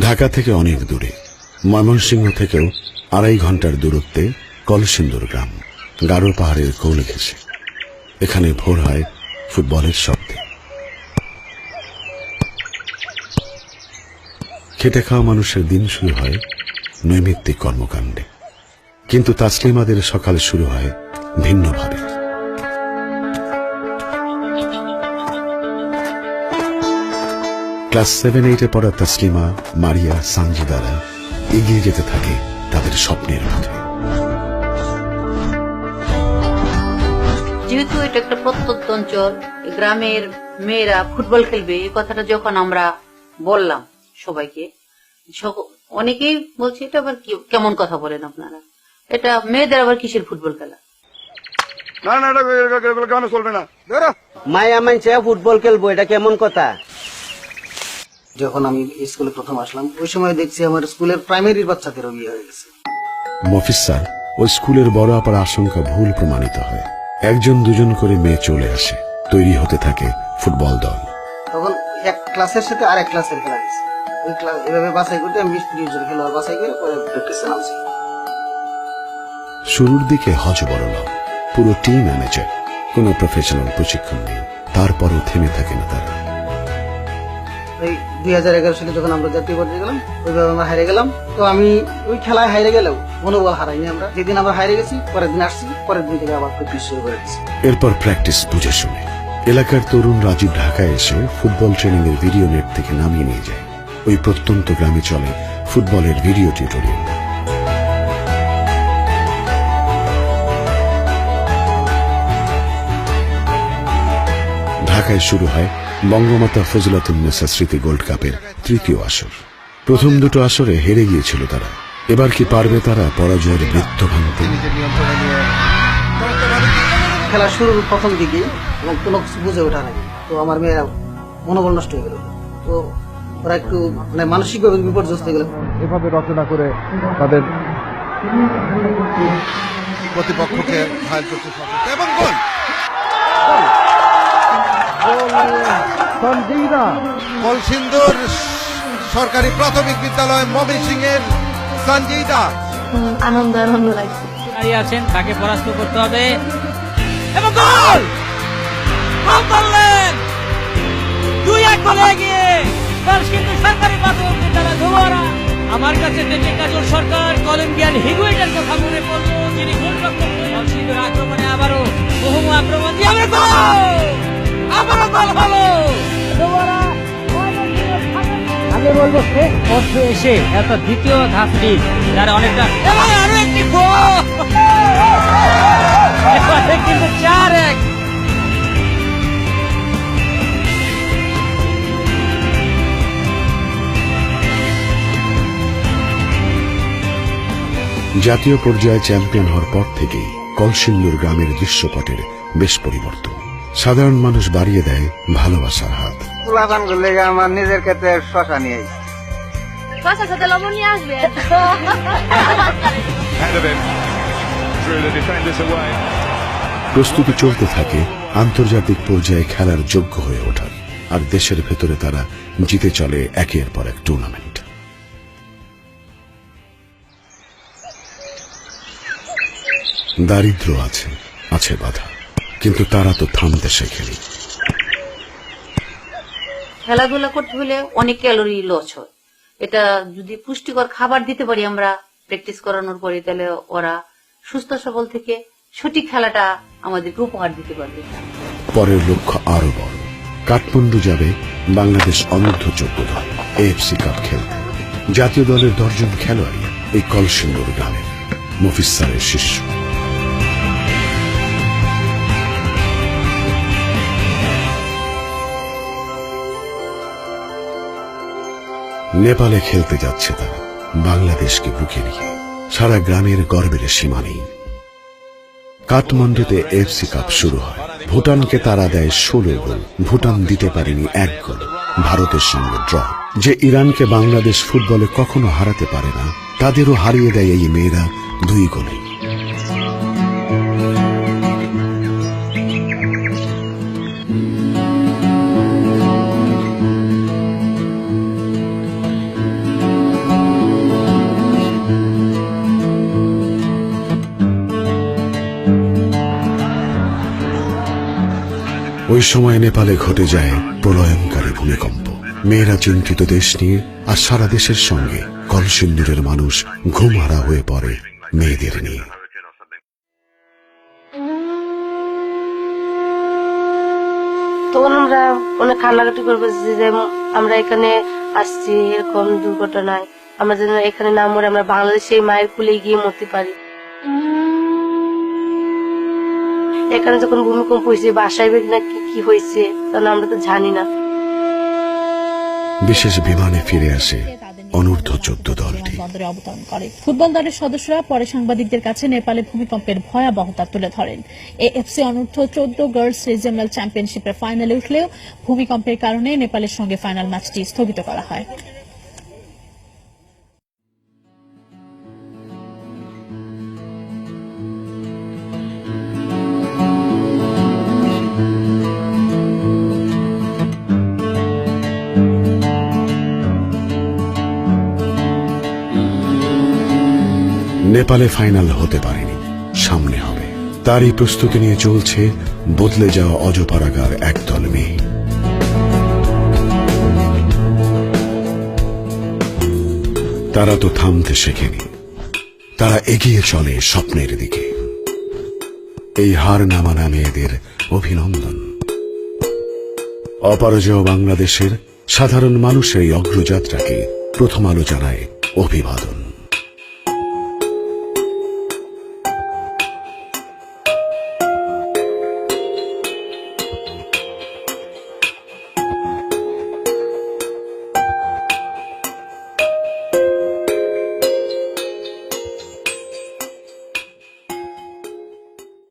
ঢাকা থেকে অনেক দূরে, ময়মনসিংহ থেকেও আড়াই ঘণ্টার দূরত্বে কলসিন্দুর গ্রাম, গারো পাহাড়ের কোল ঘেঁষে। এখানে ভোর হয় ফুটবলের শব্দে। খেটে খাওয়া মানুষের দিন শুরু হয় নৈমিত্তিক কর্মকাণ্ডে। কিন্তু তাসলিমাদের সকাল শুরু হয় ভিন্নভাবে। ক্লাস সেভেন এইটে পড়া তাসলিমা মারিয়া সানজিদারা এগিয়ে যেতে থাকে তাদের স্বপ্নের পথে। যেহেতু এটা একটা প্রত্যন্ত অঞ্চল গ্রামের মেয়েরা ফুটবল খেলবে এই কথাটা যখন আমরা বললাম সবাইকে সক- অনেকেই বলছে এটা আবার কেমন কথা বলেন আপনারা? এটা মেয়েদের আবার কিসের ফুটবল খেলা? না না এটা কেন চলবে না? মায়া মানছে ফুটবল খেলব এটা কেমন কথা? যখন আমি স্কুলে প্রথম আসলাম ওই সময় দেখছি আমার স্কুলের প্রাইমারির বাচ্চাদেরও বিয়ে হয়ে গেছে। মফিস স্যার ওই স্কুলের বড় আপার আশঙ্কা ভুল প্রমাণিত হয়। একজন দুজন করে মেয়ে চলে আসে তৈরি হতে থাকে ফুটবল দল। তখন এক ক্লাসের সাথে আর এক ক্লাসের খেলা গেছে ওই ক্লাস এভাবে বাছাই করতে আমি বিশ ত্রিশ জন খেলোয়াড় বাছাই করে পরে প্র্যাকটিসে নামছি। শুরুর দিকে হজ বড় নয় পুরো টিম ম্যানেজার কোনো প্রফেশনাল প্রশিক্ষণ নেই তারপরও থেমে থাকে না তারা। দুই হাজার এগারো সালে যখন আমরা জাতীয় পর্যায়ে গেলাম, ওইভাবে আমরা হারিয়ে গেলাম। তো আমি ওই খেলায় হারিয়ে গেলেও মনোবল হারাইনি আমরা। যেদিন আমরা হারিয়ে গেছি, পরের দিন আসছি, পরের দিন থেকে আবার খুব শুরু করে দিচ্ছি। এরপর প্র্যাকটিস বুঝে শুনে। এলাকার তরুণ রাজীব ঢাকায় এসে ফুটবল ট্রেনিং এর ভিডিও নেট থেকে নামিয়ে নিয়ে যায়। ওই প্রত্যন্ত গ্রামে চলে ফুটবলের ভিডিও টিউটোরিয়াল ঢাকায় শুরু হয় বঙ্গমাতা ফজলাতুন্নেসা স্মৃতি গোল্ড কাপের তৃতীয় আসর। প্রথম দুটো আসরে হেরে গিয়েছিল তারা। এবার কি পারবে তারা পরাজয়ের বৃত্ত ভাঙতে? খেলা শুরুর প্রথম দিকে এবং কোনো কিছু বুঝে ওঠা নাই। তো আমার মেয়েরা মনোবল নষ্ট হয়ে গেল। তো ওরা একটু মানে মানসিকভাবে বিপর্যস্ত হয়ে গেল। এভাবে রচনা করে তাদের প্রতিপক্ষকে ঘায়ল করতে সক্ষম। এবং গোল! কলসিন্দুর সরকারি প্রাথমিক বিদ্যালয় মমি সিং এর সঞ্জিদা আনন্দ আনন্দ লাগছে। দাঁড়িয়ে আছেন তাকে পরাস্ত করতে হবে। এবং গোল! গোল করলেন দুই এক গোলে এগিয়ে কিন্তু সরকারি প্রাথমিক বিদ্যালয় আমার কাছে দেখে কাজল সরকার কলম্বিয়ান হিগুইটার কথা মনে পড়ল যিনি গোলরক্ষক আক্রমণে আবারও বহু আক্রমণ দিয়ে গোল! আমি বলব শেষ এসে এত দ্বিতীয় ধাপটি যারা অনেকটা এবং আরও একটি এবারে কিন্তু চার এক। জাতীয় পর্যায়ে চ্যাম্পিয়ন হওয়ার পর থেকেই কলসিন্দুর গ্রামের দৃশ্যপটের বেশ পরিবর্তন। সাধারণ মানুষ বাড়িয়ে দেয় ভালোবাসার হাত। পুলাপান করলে আমার নিজের ক্ষেত্রে শশা নিয়ে শশার সাথে লবণ নিয়ে আসবে? প্রস্তুতি চলতে থাকে আন্তর্জাতিক পর্যায়ে খেলার যোগ্য হয়ে ওঠার। আর দেশের ভেতরে তারা জিতে চলে একের পর এক টুর্নামেন্ট দারিদ্র আছে আছে বাধা। কিন্তু তারা তো থামতে শেখেনি। খেলাধুলা করতে হলে অনেক ক্যালোরি লস হয়। এটা যদি পুষ্টিকর খাবার দিতে পারি আমরা প্র্যাকটিস করানোর পরে তাহলে ওরা সুস্থ সবল থেকে সঠিক খেলাটা আমাদেরকে উপহার দিতে পারবে। পরের লক্ষ্য আরও বড়। কাঠমান্ডু যাবে বাংলাদেশ অনূর্ধ্ব চোদ্দ দল এএফসি কাপ খেলতে। জাতীয় দলের দশজন খেলোয়াড়ই এই কলসিন্দুর গ্রামের মফিস স্যারের শিষ্য। নেপালে খেলতে যাচ্ছে তারা। বাংলাদেশকে বুকে নিয়ে। সারা গ্রামের গর্বের সীমা নেই। কাঠমান্ডুতে এফসি কাপ শুরু হয়। ভুটানকে তারা দেয় ষোলো গোল। ভুটান দিতে পারেনি এক গোল। ভারতের সঙ্গে ড্র। যে ইরানকে বাংলাদেশ ফুটবলে কখনো হারাতে পারে না, তাদেরও হারিয়ে দেয় এই মেয়েরা দুই গোলে। ওই সময় নেপালে ঘটে যায় প্রলয়ঙ্কারী ভূমিকম্প। মেয়েরা চিন্তিত দেশ নিয়ে আর সারা দেশের সঙ্গে কলসিন্দুরের মানুষ ঘুমহারা হয়ে পড়ে মেয়েদের নিয়ে। তখন আমরা অনেক কান্নাকাটি করব যে আমরা এখানে আসছি, এরকম দুর্ঘটনায়। আমরা যেন এখানে না মরে আমরা বাংলাদেশে মায়ের কুলে গিয়ে মরতে পারি। এখানে যখন ভূমিকম্প হয়েছে বাসায় না কি কি হয়েছে তখন আমরা তো জানি না। বিশেষ বিমানে ফিরে আসে অনূর্ধ্ব চোদ্দ দলটি। বন্দরে অবতরণ করে। ফুটবল দলের সদস্যরা পরে সাংবাদিকদের কাছে নেপালে ভূমিকম্পের ভয়াবহতা তুলে ধরেন। এএফসি অনূর্ধ্ব চোদ্দ গার্লস রিজিয়নাল চ্যাম্পিয়নশিপের ফাইনালে উঠলেও ভূমিকম্পের কারণে নেপালের সঙ্গে ফাইনাল ম্যাচটি স্থগিত করা হয়। নেপালে ফাইনাল হতে পারেনি। সামনে হবে। তারই প্রস্তুতি নিয়ে চলছে বদলে যাওয়া অজপাড়াগার একদল মেয়ে। তারা তো থামতে শেখেনি। তারা এগিয়ে চলে স্বপ্নের দিকে। এই হার নামানা মেয়েদের অভিনন্দন। অপরাজয় বাংলাদেশের সাধারণ মানুষের এই অগ্রযাত্রাকে প্রথম আলো জানায় অভিবাদন।